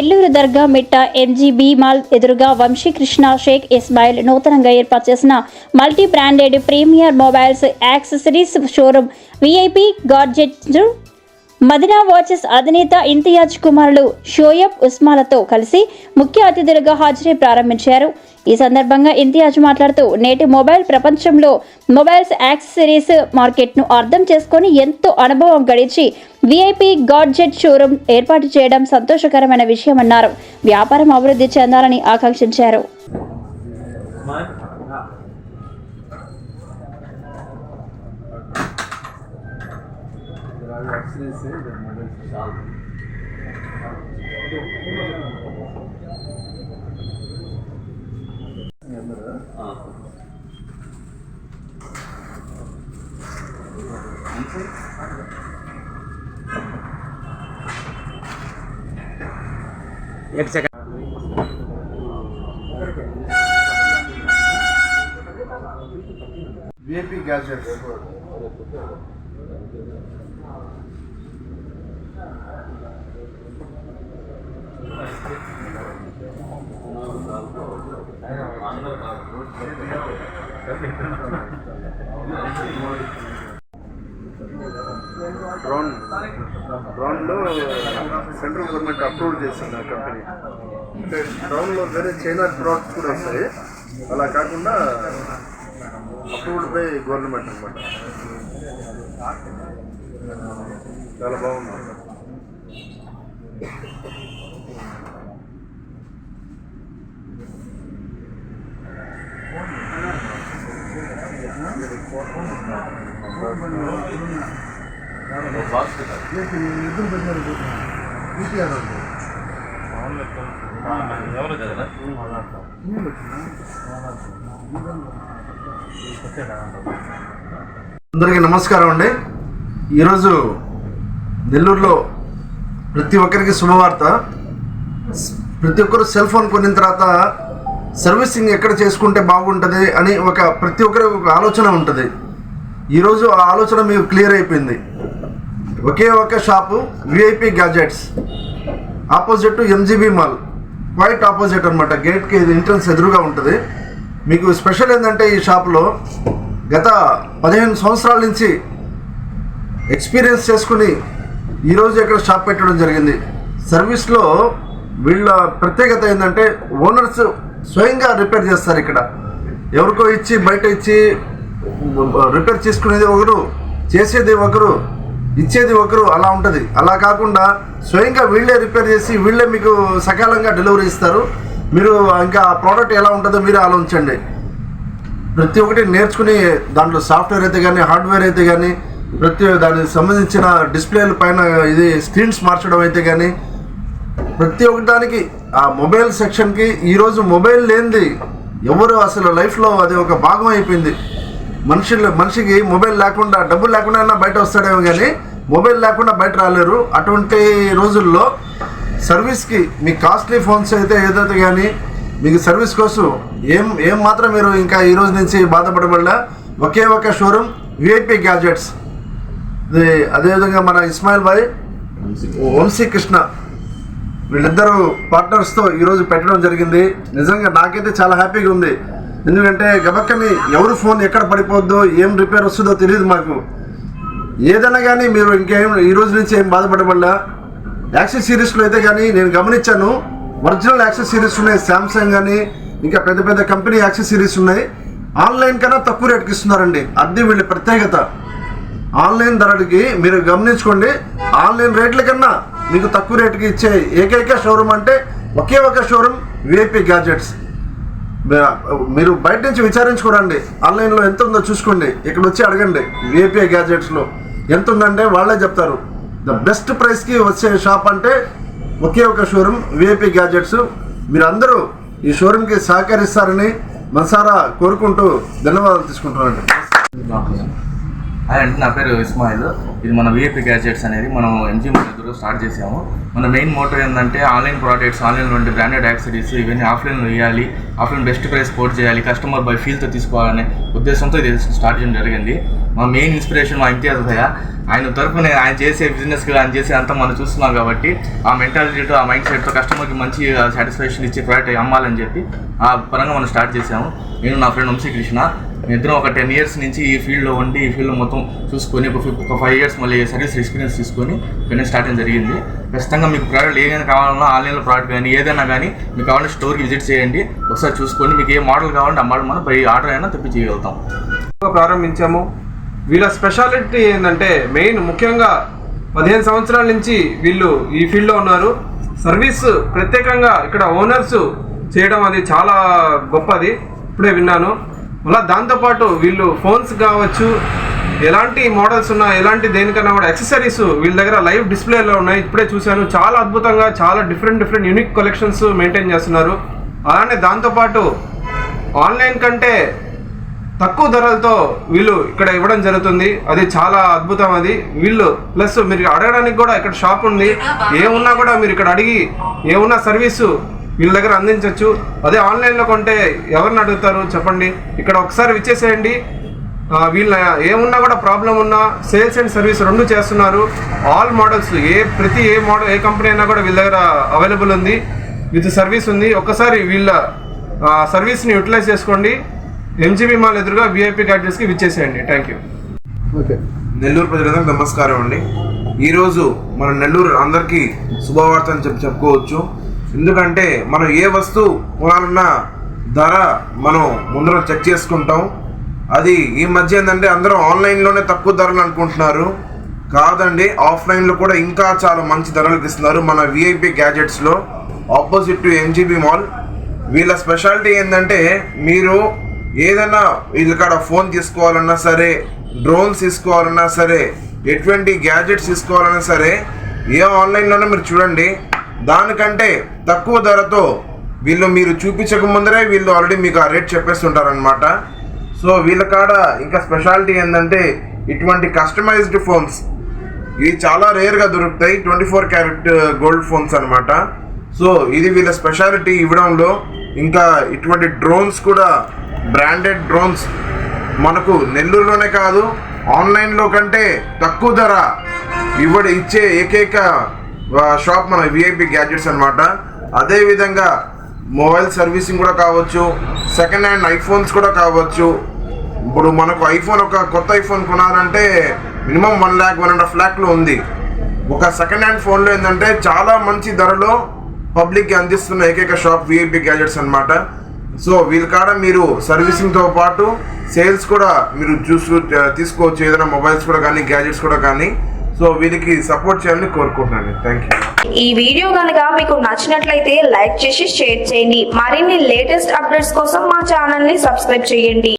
నెల్లూరు దర్గా మిట్ట MGB mall ఎదురుగా వంశీకృష్ణ షేక్ ఇస్మాయిల్ నూతనంగా ఏర్పాటు చేసిన multi branded premier mobiles accessories showroom VIP gadget Madina watches అధినేత ఇంతియాజ్ కుమారులు షోయబ్ ఉస్మాలతో కలిసి ముఖ్య అతిథులుగా హాజరై ప్రారంభించారు. ఈ సందర్భంగా ఇంతియాజ్ మాట్లాడుతూ నేటి మొబైల్ ప్రపంచంలో మొబైల్స్ యాక్సెసరీస్ మార్కెట్ను అర్థం చేసుకొని ఎంతో అనుభవం గడిచి విఐపి గాడ్జెట్ షోరూమ్ ఏర్పాటు చేయడం సంతోషకరమైన విషయమన్నారు. వ్యాపారం అభివృద్ధి చెందాలని ఆకాంక్షించారు. एक सेकंड విఐపి గ్యాజెట్స్ డ్రోన్ డ్రోన్లో సెంట్రల్ గవర్నమెంట్ అప్రూవ్ చేసింది ఆ కంపెనీ. అంటే డ్రోన్లో వేరే చైనా ప్రోడక్ట్స్ కూడా వస్తాయి. అలా కాకుండా అప్రూవ్డ్ బై గవర్నమెంట్ అనమాట చాలా బాగుంది. అందరికీ నమస్కారం అండి. ఈరోజు నెల్లూరులో ప్రతి ఒక్కరికి శుభవార్త. ప్రతి ఒక్కరు సెల్ ఫోన్ కొనిన తర్వాత సర్వీసింగ్ ఎక్కడ చేసుకుంటే బాగుంటుంది అని ఒక ప్రతి ఒక్కరి ఒక ఆలోచన ఉంటుంది. ఈరోజు ఆ ఆలోచన మీకు క్లియర్ అయిపోయింది. ఒకే ఒక shop VIP gadgets opposite MGB mall quite opposite అనమాట గేట్కి ఎంట్రన్స్ ఎదురుగా ఉంటుంది. మీకు స్పెషల్ ఏంటంటే ఈ షాప్లో గత పదిహేను సంవత్సరాల నుంచి ఎక్స్పీరియన్స్ చేసుకుని ఈరోజు ఇక్కడ షాప్ పెట్టడం జరిగింది. సర్వీస్లో వీళ్ళ ప్రత్యేకత ఏంటంటే ఓనర్స్ స్వయంగా రిపేర్ చేస్తారు ఇక్కడ. ఎవరికో ఇచ్చి బయట ఇచ్చి రిపేర్ చేసుకునేది ఒకరు చేసేది ఒకరు ఇచ్చేది ఒకరు అలా ఉంటుంది. అలా కాకుండా స్వయంగా వీళ్ళే రిపేర్ చేసి వీళ్ళే మీకు సకాలంగా డెలివరీ ఇస్తారు. మీరు ఇంకా ఆ ప్రోడక్ట్ ఎలా ఉంటుందో మీరు ఆలోచించండి. ప్రతి ఒక్కటి నేర్చుకుని దాంట్లో సాఫ్ట్వేర్ అయితే కానీ హార్డ్వేర్ అయితే కానీ ప్రతి దానికి సంబంధించిన డిస్ప్లేల పైన ఇది స్క్రీన్స్ మార్చడం అయితే కానీ ప్రతి ఒక్క దానికి ఆ మొబైల్ సెక్షన్కి ఈరోజు మొబైల్ లేనిది ఎవరు అసలు లైఫ్లో అది ఒక భాగం అయిపోయింది. మనుషులు మనిషికి మొబైల్ లేకుండా డబ్బులు లేకుండా అయినా బయట వస్తాడేమో కానీ మొబైల్ లేకుండా బయట రాలేరు. అటువంటి రోజుల్లో సర్వీస్కి మీ కాస్ట్లీ ఫోన్స్ అయితే ఏదైతే కానీ మీకు సర్వీస్ కోసం ఏం ఏం మాత్రం మీరు ఇంకా ఈ రోజు నుంచి బాధపడబడ ఒకే ఒక షోరూమ్ విఐపి గ్యాజెట్స్ ఇది అదేవిధంగా మన ఇస్మాయిల్ భాయ్ వంశీ కృష్ణ. వీళ్ళిద్దరూ పార్ట్నర్స్తో ఈరోజు పెట్టడం జరిగింది. నిజంగా నాకైతే చాలా హ్యాపీగా ఉంది. ఎందుకంటే గబక్కని ఎవరు ఫోన్ ఎక్కడ పడిపోద్దో ఏం రిపేర్ వస్తుందో తెలియదు మాకు. ఏదైనా కానీ మీరు ఇంకేం ఈ రోజు నుంచి ఏం బాధపడబడ్డా? యాక్సెస్ సిరీస్లో అయితే కానీ నేను గమనించాను. ఒరిజినల్ యాక్సెస్ సిరీస్ ఉన్నాయి శాంసంగ్ కానీ ఇంకా పెద్ద పెద్ద కంపెనీ యాక్సెస్ సిరీస్ ఉన్నాయి. ఆన్లైన్ కన్నా తక్కువ రేటుకి ఇస్తున్నారండి. అది వీళ్ళ ప్రత్యేకత. ఆన్లైన్ ధరలకి మీరు గమనించుకోండి. ఆన్లైన్ రేట్ల కన్నా మీకు తక్కువ రేటుకి ఇచ్చే ఏకైక షోరూమ్ అంటే ఒకే ఒక షోరూమ్ విఐపి గ్యాజెట్స్ మీరు బయట నుంచి విచారించుకోరండి. ఆన్లైన్లో ఎంత ఉందో చూసుకోండి. ఇక్కడ వచ్చి అడగండి. ఏపీఐ గ్యాజెట్స్లో ఎంత ఉందంటే వాళ్ళే చెప్తారు. ద బెస్ట్ ప్రైస్కి వచ్చే షాప్ అంటే ఒకే ఒక షోరూమ్ విఐపి గ్యాజెట్స్. మీరు అందరూ ఈ షోరూమ్కి సహకరిస్తారని మనసారా కోరుకుంటూ ధన్యవాదాలు తీసుకుంటున్నానండి. హాయ్ అండి నా పేరు ఇస్మాయిల్. ఇది మన విఏపీ గ్యాజెట్స్ అనేది మనం ఎంజీ ఎదురు స్టార్ట్ చేసాము. మన మెయిన్ మోటర్ ఏంటంటే ఆన్లైన్ ప్రోడక్ట్స్ ఆన్లైన్ ఉండే బ్రాండెడ్ యాక్సరీస్ ఇవన్నీ ఆఫ్లైన్లో ఇవ్వాలి ఆఫ్లైన్ బెస్ట్ ప్రైస్ పోర్ట్ చేయాలి. కస్టమర్ బై ఫీల్తో తీసుకోవాలనే ఉద్దేశంతో ఇది స్టార్ట్ చేయడం జరిగింది. మా మెయిన్ ఇన్స్పిరేషన్ మా ఇంతియాజ్ భయ్య ఆయన తరఫున ఆయన చేసే బిజినెస్ ఆయన చేసే అంతా మనం చూస్తున్నాం కాబట్టి ఆ మెంటాలిటీతో ఆ మైండ్ సెట్తో కస్టమర్కి మంచి సాటిస్ఫాక్షన్ ఇచ్చే ప్రోడక్ట్ అమ్మాలని చెప్పి ఆ పరంగా మనం స్టార్ట్ చేసాము. నేను నా ఫ్రెండ్ వంశీ కృష్ణ. ఇద్దరం ఒక టెన్ ఇయర్స్ నుంచి ఈ ఫీల్డ్లో ఉండి ఈ ఫీల్డ్లో మొత్తం చూసుకొని ఒక ఒక ఫైవ్ ఇయర్స్ మళ్ళీ సర్వీస్ ఎక్స్పీరియన్స్ తీసుకొని ఇక్కడ స్టార్ట్ చేయడం జరిగింది. ఖచ్చితంగా మీకు ప్రోడక్ట్ ఏదైనా కావాలన్నా ఆన్లైన్లో ప్రోడక్ట్ కానీ ఏదైనా కానీ మీకు కావాలంటే స్టోర్కి విజిట్ చేయండి. ఒకసారి చూసుకొని మీకు ఏ మోడల్ కావాలంటే ఆ మోడల్ మనం పై ఆర్డర్ అయినా తెప్పి చేయగలుగుతాం. ప్రారంభించాము. వీళ్ళ స్పెషాలిటీ ఏంటంటే మెయిన్ ముఖ్యంగా పదిహేను సంవత్సరాల నుంచి వీళ్ళు ఈ ఫీల్డ్లో ఉన్నారు. సర్వీస్ ప్రత్యేకంగా ఇక్కడ ఓనర్స్ చేయడం అది చాలా గొప్పది. ఇప్పుడే విన్నాను. మళ్ళీ దాంతోపాటు వీళ్ళు ఫోన్స్ కావచ్చు ఎలాంటి మోడల్స్ ఉన్నా ఎలాంటి దేనికన్నా కూడా యాక్సెసరీస్ వీళ్ళ దగ్గర లైవ్ డిస్ప్లేలో ఉన్నాయి. ఇప్పుడే చూశాను. చాలా అద్భుతంగా చాలా different different unique collections maintain చేస్తున్నారు. అలానే దాంతోపాటు ఆన్లైన్ కంటే తక్కువ ధరలతో వీళ్ళు ఇక్కడ ఇవ్వడం జరుగుతుంది. అది చాలా అద్భుతం అది. వీళ్ళు ప్లస్ మీరు అడగడానికి కూడా ఇక్కడ షాప్ ఉంది. ఏమున్నా కూడా మీరు ఇక్కడ అడిగి ఏమున్నా సర్వీసు వీళ్ళ దగ్గర అందించవచ్చు అదే ఆన్లైన్లో కొంటే ఎవరిని అడుగుతారు చెప్పండి. ఇక్కడ ఒకసారి విచ్చేసేయండి. వీళ్ళ ఏమున్నా కూడా ప్రాబ్లం ఉన్నా సేల్స్ అండ్ సర్వీస్ రెండు చేస్తున్నారు. ఆల్ మోడల్స్ ఏ ప్రతి ఏ మోడల్ ఏ కంపెనీ అయినా కూడా వీళ్ళ దగ్గర అవైలబుల్ ఉంది. విత్ సర్వీస్ ఉంది. ఒక్కసారి వీళ్ళ ఆ, సర్వీస్ని యూటిలైజ్ చేసుకోండి. ఎంజీబీ మాల్ ఎదురుగా విఐపి గ్యాడ్జెట్స్కి విచ్చేసేయండి. Thank you okay. నెల్లూరు ప్రజలందరికీ నమస్కారం అండి. ఈరోజు మన నెల్లూరు అందరికీ శుభవార్త అని చెప్పి చెప్పుకోవచ్చు. ఎందుకంటే మనం ఏ వస్తువు కొనాలన్నా ధర మనం ముందర చెక్ చేసుకుంటాం. అది ఈ మధ్య ఏంటంటే అందరూ ఆన్లైన్లోనే తక్కువ ధరలు అనుకుంటున్నారు. కాదండి ఆఫ్లైన్లో కూడా ఇంకా చాలా మంచి ధరలకు ఇస్తున్నారు మన విఐపి గ్యాజెట్స్లో ఆపోజిట్ టు ఎంజీబీ మాల్ వీళ్ళ స్పెషాలిటీ ఏంటంటే మీరు ఏదైనా వీళ్ళ కాడ ఫోన్ తీసుకోవాలన్నా సరే డ్రోన్స్ తీసుకోవాలన్నా సరే ఎటువంటి గ్యాజెట్స్ తీసుకోవాలన్నా సరే ఏ ఆన్లైన్లోనే మీరు చూడండి. దానికంటే తక్కువ ధరతో వీళ్ళు మీరు చూపించక ముందరే వీళ్ళు ఆల్రెడీ మీకు ఆ రేట్ చెప్పేస్తుంటారనమాట సో వీళ్ళ కాడ ఇంకా స్పెషాలిటీ ఏంటంటే ఇటువంటి కస్టమైజ్డ్ ఫోన్స్ ఇవి చాలా రేర్గా దొరుకుతాయి twenty four carat gold phones అనమాట సో ఇది వీళ్ళ స్పెషాలిటీ ఇవ్వడంలో ఇంకా ఇటువంటి డ్రోన్స్ కూడా బ్రాండెడ్ డ్రోన్స్ మనకు నెల్లూరులోనే కాదు ఆన్లైన్లో కంటే తక్కువ ధర ఇవ్వడ ఇచ్చే ఏకైక షాప్ మన విఐపి గ్యాడ్జెట్స్ అనమాట అదేవిధంగా మొబైల్ సర్వీసింగ్ కూడా కావచ్చు సెకండ్ హ్యాండ్ ఐఫోన్స్ కూడా కావచ్చు. ఇప్పుడు మనకు ఐఫోన్ ఒక కొత్త ఐఫోన్ కొనాలంటే minimum one lakh one and half ల్యాక్లో ఉంది. ఒక సెకండ్ హ్యాండ్ ఫోన్లో ఏంటంటే చాలా మంచి ధరలో పబ్లిక్కి అందిస్తున్న ఏకైక షాప్ విఐపి గ్యాజెట్స్ అన్నమాట. సో వీళ్ళ కాడ మీరు సర్వీసింగ్తో పాటు సేల్స్ కూడా మీరు చూసు తీసుకోవచ్చు. ఏదైనా మొబైల్స్ కూడా కానీ గ్యాజెట్స్ కూడా కానీ. సో వీళ్ళకి సపోర్ట్ చేయాలని కోరుకుంటున్నాను. థ్యాంక్ యూ ఈ వీడియో కనుక మీకు నచ్చినట్లయితే లైక్ చేసి షేర్ చేయండి. మరిన్ని లేటెస్ట్ అప్డేట్స్ కోసం మా ఛానల్ని సబ్స్క్రైబ్ చేయండి.